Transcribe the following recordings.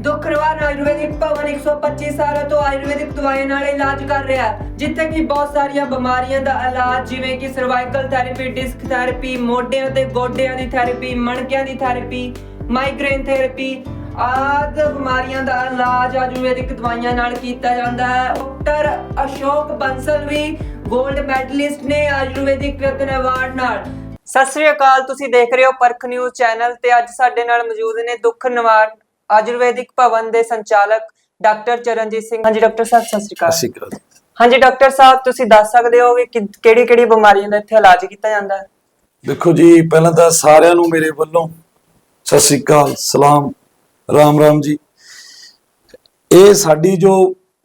ਦੁੱਖ ਆਯੁਰਵੈਦਿਕ ਭਵਨ 125 ਸਾਲਾਂ ਤੋਂ ਆਯੁਰਵੈਦਿਕ ਦਵਾਈਆਂ ਨਾਲ ਇਲਾਜ ਕਰ ਰਿਹਾ ਹੈ, ਜਿੱਥੇ ਕਿ ਬਹੁਤ ਸਾਰੀਆਂ ਬਿਮਾਰੀਆਂ ਦਾ ਇਲਾਜ ਜਿਵੇਂ ਕਿ ਸਰਵਾਈਕਲ ਥੈਰੇਪੀ ਡਿਸਕ ਥੈਰੇਪੀ ਮੋਢਿਆਂ ਤੇ ਗੋਡਿਆਂ ਦੀ ਥੈਰੇਪੀ ਮਣਕਿਆਂ ਦੀ ਥੈਰੇਪੀ ਮਾਈਗ੍ਰੇਨ ਥੈਰੇਪੀ ਆਦਿ ਬਿਮਾਰੀਆਂ ਦਾ ਇਲਾਜ ਆਯੁਰਵੈਦਿਕ ਦਵਾਈਆਂ ਨਾਲ ਕੀਤਾ ਜਾਂਦਾ ਹੈ। ਡਾਕਟਰ ਅਸ਼ੋਕ ਬੰਸਲ ਵੀ 골ਡ ਮੈਡਲਿਸਟ ਨੇ ਆਯੁਰਵੈਦਿਕ ਰਤਨ ਅਵਾਰਡ ਨਾਲ। ਸਤਿ ਸ੍ਰੀ ਅਕਾਲ, ਤੁਸੀਂ ਦੇਖ ਰਹੇ ਹੋ ਪਰਖ ਨਿਊਜ਼ ਚੈਨਲ ਤੇ ਅੱਜ ਸਾਡੇ ਨਾਲ ਮੌਜੂਦ ਨੇ ਦੁੱਖ ਨਿਵਾਰਨ ਆਯੁਰਵੈਦਿਕ ਭਵਨ ਦੇ ਸੰਚਾਲਕ ਡਾਕਟਰ ਚਰਨਜੀਤ ਸਿੰਘ। ਹਾਂਜੀ ਡਾਕਟਰ ਸਾਹਿਬ ਸਤਿ ਸ੍ਰੀ ਅਕਾਲ। ਅਸੀਂ ਕਰ ਹਾਂਜੀ ਡਾਕਟਰ ਸਾਹਿਬ ਤੁਸੀਂ ਦੱਸ ਸਕਦੇ ਹੋ ਕਿ ਕਿਹੜੀ ਕਿਹੜੀ ਬਿਮਾਰੀਆਂ ਦਾ ਇੱਥੇ ਇਲਾਜ ਕੀਤਾ ਜਾਂਦਾ ਹੈ? ਦੇਖੋ ਜੀ ਪਹਿਲਾਂ ਤਾਂ ਸਾਰਿਆਂ ਨੂੰ ਮੇਰੇ ਵੱਲੋਂ ਸਤਿ ਸ੍ਰੀ ਅਕਾਲ ਸਲਾਮ ਰਾਮ ਰਾਮ ਜੀ। ਇਹ ਸਾਡੀ ਜੋ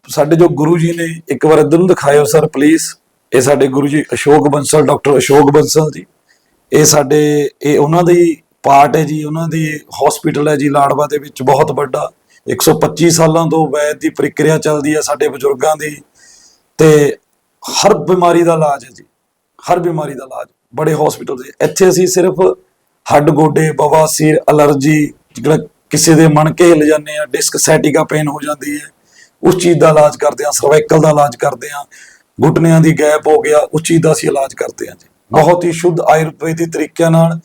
ਸਾਡੇ ਜੋ ਗੁਰੂ ਜੀ ਨੇ ਇੱਕ ਵਾਰ ਇੱਧਰ ਨੂੰ ਦਿਖਾਇਓ ਸਰ ਪਲੀਜ਼ ਇਹ ਸਾਡੇ ਗੁਰੂ ਜੀ ਅਸ਼ੋਕ ਬੰਸਲ ਡਾਕਟਰ ਅਸ਼ੋਕ ਬੰਸਲ ਜੀ। ਇਹ ਸਾਡੇ ਇਹ ਉਹਨਾਂ ਦੀ ਪਾਰਟ ਹੈ ਜੀ, ਉਹਨਾਂ ਦੀ ਹਸਪੀਟਲ ਹੈ ਜੀ, ਲਾੜਵਾ ਦੇ ਵਿੱਚ ਬਹੁਤ ਵੱਡਾ। 125 ਸਾਲਾਂ ਤੋਂ ਵੈਦ ਦੀ ਪ੍ਰਕਿਰਿਆ ਚੱਲਦੀ ਹੈ ਸਾਡੇ ਬਜ਼ੁਰਗਾਂ ਦੀ। ਤੇ ਹਰ ਬਿਮਾਰੀ ਦਾ ਇਲਾਜ ਹੈ ਜੀ, ਹਰ ਬਿਮਾਰੀ ਦਾ ਇਲਾਜ, ਬੜੇ ਹਸਪੀਟਲ ਦੇ। ਇੱਥੇ ਅਸੀਂ ਸਿਰਫ ਹੱਡ ਗੋਡੇ ਬਵਾਸੀਰ ਅਲਰਜੀ ਜਿਹੜਾ ਕਿਸੇ ਦੇ ਮਣਕੇ ਹਿੱਲ ਜਾਂਦੇ ਆ ਡਿਸਕ ਸੈਟਿਕਾ ਪੇਨ ਹੋ ਜਾਂਦੀ ਹੈ, ਉਸ ਚੀਜ਼ ਦਾ ਇਲਾਜ ਕਰਦੇ ਆ ਸਰਵਾਈਕਲ ਦਾ ਇਲਾਜ ਕਰਦੇ ਆ ਘੁਟਨਿਆਂ ਦੀ ਗੈਪ ਹੋ ਗਿਆ, ਉਸ ਚੀਜ਼ ਦਾ ਅਸੀਂ ਇਲਾਜ ਕਰਦੇ ਆ ਜੀ। ਬਹੁਤ ਹੀ ਸ਼ੁੱਧ ਆਯੁਰਵੈਦਿਕ ਤਰੀਕਿਆਂ ਨਾਲ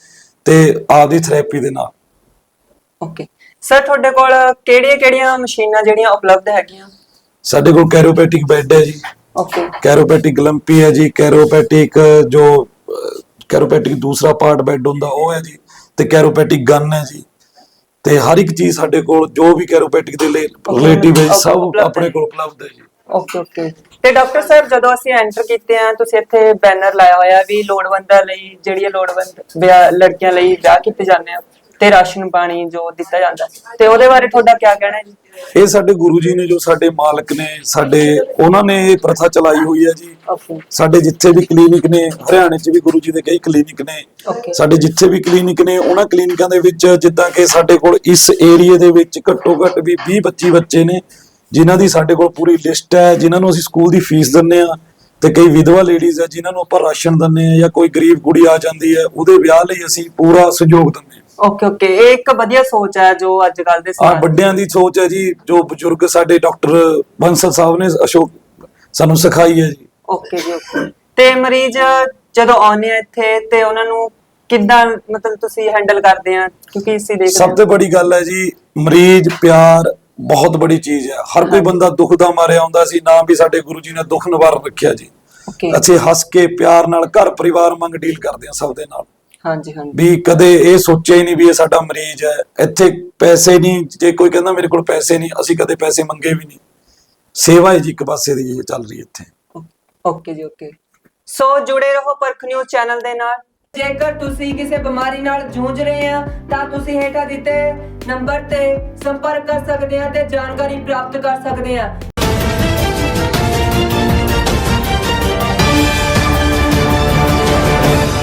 ਤੇ ਆਪਦੀ ਥੈਰੇਪੀ ਦੇ ਨਾਲ। ਓਕੇ ਸਰ ਤੁਹਾਡੇ ਕੋਲ ਕਿਹੜੀਆਂ ਕਿਹੜੀਆਂ ਮਸ਼ੀਨਾਂ ਜਿਹੜੀਆਂ ਉਪਲਬਧ ਹੈਗੀਆਂ? ਸਾਡੇ ਕੋਲ ਕੈਰੋਪੈਟਿਕ ਬੈੱਡ ਹੈ ਜੀ। ਓਕੇ ਕੈਰੋਪੈਟਿਕ ਗਲੰਪੀ ਹੈ ਜੀ ਕੈਰੋਪੈਟਿਕ ਜੋ ਕੈਰੋਪੈਟਿਕ ਦੂਸਰਾ ਪਾਰਟ ਬੈੱਡ ਹੁੰਦਾ ਉਹ ਹੈ ਜੀ ਤੇ ਕੈਰੋਪੈਟਿਕ ਗਨ ਹੈ ਜੀ। ਤੇ ਹਰ ਇੱਕ ਚੀਜ਼ ਸਾਡੇ ਕੋਲ ਜੋ ਵੀ ਕੈਰੋਪੈਟਿਕ ਦੇ ਰਿਲੇਟਿਵ ਹੈ ਜੀ, ਸਭ ਆਪਣੇ। ਕੋਲ ਉਪਲਬਧ ਹੈ ਜੀ। ਓਕੇ ਓਕੇ ਤੇ ਡਾਕਟਰ ਸਾਹਿਬ ਜਦੋਂ ਅਸੀਂ ਐਂਟਰ ਕੀਤੇ ਆ ਤੁਸੀਂ ਇੱਥੇ ਬੈਨਰ ਲਾਇਆ ਹੋਇਆ ਵੀ ਲੋੜਵੰਦਾਂ ਲਈ ਜਿਹੜੀਆਂ ਲੋੜਵੰਦ ਵਿਆਹ ਲੜਕੀਆਂ ਲਈ ਵਿਆਹ ਕੀਤੇ ਜਾਂਦੇ ਆ ਤੇ ਰਾਸ਼ਨ ਪਾਣੀ ਜੋ ਦਿੱਤਾ ਜਾਂਦਾ ਤੇ ਉਹਦੇ ਬਾਰੇ ਤੁਹਾਡਾ ਕੀ ਕਹਿਣਾ ਹੈ ਜੀ? ਇਹ ਸਾਡੇ ਗੁਰੂ ਜੀ ਨੇ ਜੋ ਸਾਡੇ ਮਾਲਕ ਨੇ ਸਾਡੇ ਉਹਨਾਂ ਨੇ ਇਹ ਪ੍ਰਥਾ ਚਲਾਈ ਹੋਈ ਹੈ ਜੀ। ਓਕੇ ਸਾਡੇ ਜਿੱਥੇ ਵੀ ਕਲੀਨਿਕ ਨੇ ਹਰਿਆਣੇ 'ਚ ਵੀ ਗੁਰੂ ਜੀ ਦੇ ਕਈ ਕਲੀਨਿਕ ਨੇ. ਸਾਡੇ ਜਿੱਥੇ ਵੀ ਕਲੀਨਿਕ ਨੇ ਉਹਨਾਂ ਕਲੀਨਿਕਾਂ ਦੇ ਵਿੱਚ ਜਿੱਦਾਂ ਕਿ ਸਾਡੇ ਕੋਲ ਇਸ ਏਰੀਏ ਦੇ ਵਿੱਚ ਘੱਟੋ ਘੱਟ ਵੀ 20 25 ਬੱਚੇ ਨੇ। ਜਿਨ੍ਹਾਂ ਦੀ ਸਾਡੇ ਕੋਲ ਪੂਰੀ ਲਿਸਟ ਹੈ ਜਿਨ੍ਹਾਂ ਨੂੰ ਅਸੀਂ ਸਕੂਲ ਦੀ ਫੀਸ ਦਿੰਨੇ ਆ ਤੇ ਕਈ ਵਿਧਵਾ ਲੇਡੀਜ਼ ਹੈ ਜਿਨ੍ਹਾਂ ਨੂੰ ਆਪਾਂ ਰਾਸ਼ਨ ਦਿੰਨੇ ਆ ਜਾਂ ਕੋਈ ਗਰੀਬ ਕੁੜੀ ਆ ਜਾਂਦੀ ਹੈ ਉਹਦੇ ਵਿਆਹ ਲਈ ਅਸੀਂ ਪੂਰਾ ਸਹਿਯੋਗ ਦਿੰਨੇ ਆ ਓਕੇ ਓਕੇ ਇਹ ਇੱਕ ਵਧੀਆ ਸੋਚ ਹੈ ਜੋ ਅੱਜ ਕੱਲ ਦੇ ਆ ਸਮਾਜ ਵੱਡਿਆਂ ਦੀ ਸੋਚ ਹੈ ਜੀ ਜੋ ਬਜ਼ੁਰਗ ਸਾਡੇ ਡਾਕਟਰ ਬੰਸਲ ਸਾਹਿਬ ਨੇ ਅਸ਼ੋਕ ਸਾਨੂੰ ਸਿਖਾਈ ਹੈ ਜੀ। ਓਕੇ ਜੀ ਓਕੇ ਤੇ ਮਰੀਜ਼ ਜਦੋਂ ਆਉਂਦੇ ਆ ਇੱਥੇ ਤੇ ਉਹਨਾਂ ਨੂੰ ਕਿੱਦਾਂ ਮਤਲਬ ਤੁਸੀਂ ਹੈਂਡਲ ਕਰਦੇ ਆ? ਕਿਉਂਕਿ ਅਸੀਂ ਦੇਖਦੇ ਸਭ ਤੋਂ ਬੜੀ ਗੱਲ ਹੈ ਜੀ ਮਰੀਜ਼ ਪਿਆਰ ਬਹੁਤ ਬੜੀ ਚੀਜ਼ ਹੈ। ਹਰ ਕੋਈ ਬੰਦਾ ਦੁੱਖ ਦਾ ਮਾਰਿਆ ਆਉਂਦਾ ਸੀ ਨਾ ਵੀ ਸਾਡੇ ਗੁਰੂ ਜੀ ਨੇ ਦੁੱਖ ਨਿਵਾਰਨ ਰੱਖਿਆ ਜੀ। ਓਕੇ ਅਸੀਂ ਹੱਸ ਕੇ ਪਿਆਰ ਨਾਲ ਘਰ ਪਰਿਵਾਰ ਮੰਗ ਡੀਲ ਕਰਦੇ ਹਾਂ ਸਭ ਦੇ ਨਾਲ। ਹਾਂਜੀ ਹਾਂਜੀ। ਵੀ ਕਦੇ ਇਹ ਸੋਚਿਆ ਹੀ ਨਹੀਂ ਵੀ ਇਹ ਸਾਡਾ ਮਰੀਜ਼ ਹੈ। ਇੱਥੇ ਪੈਸੇ ਨਹੀਂ ਜੇ ਕੋਈ ਕਹਿੰਦਾ ਮੇਰੇ ਕੋਲ ਪੈਸੇ ਨਹੀਂ ਅਸੀਂ ਕਦੇ ਪੈਸੇ ਮੰਗੇ ਵੀ ਨਹੀਂ। ਸੇਵਾ ਹੈ ਜੀ ਇੱਕ ਪਾਸੇ ਦੀ ਇਹ ਚੱਲ ਰਹੀ ਇੱਥੇ। ਓਕੇ ਜੀ ਓਕੇ। ਸੋ ਜੁੜੇ ਰਹੋ ਪਰਖ ਨਿਊਜ਼ ਚੈਨਲ ਦੇ ਨਾਲ। ਜੇਕਰ ਤੁਸੀਂ ਕਿਸੇ ਬਿਮਾਰੀ ਨਾਲ ਜੂਝ ਰਹੇ ਆ, ਤਾਂ ਤੁਸੀਂ ਹੇਠਾਂ ਦਿੱਤੇ ਨੰਬਰ ਤੇ ਸੰਪਰਕ ਕਰ ਸਕਦੇ ਆ ਤੇ ਜਾਣਕਾਰੀ ਪ੍ਰਾਪਤ ਕਰ ਸਕਦੇ ਆ।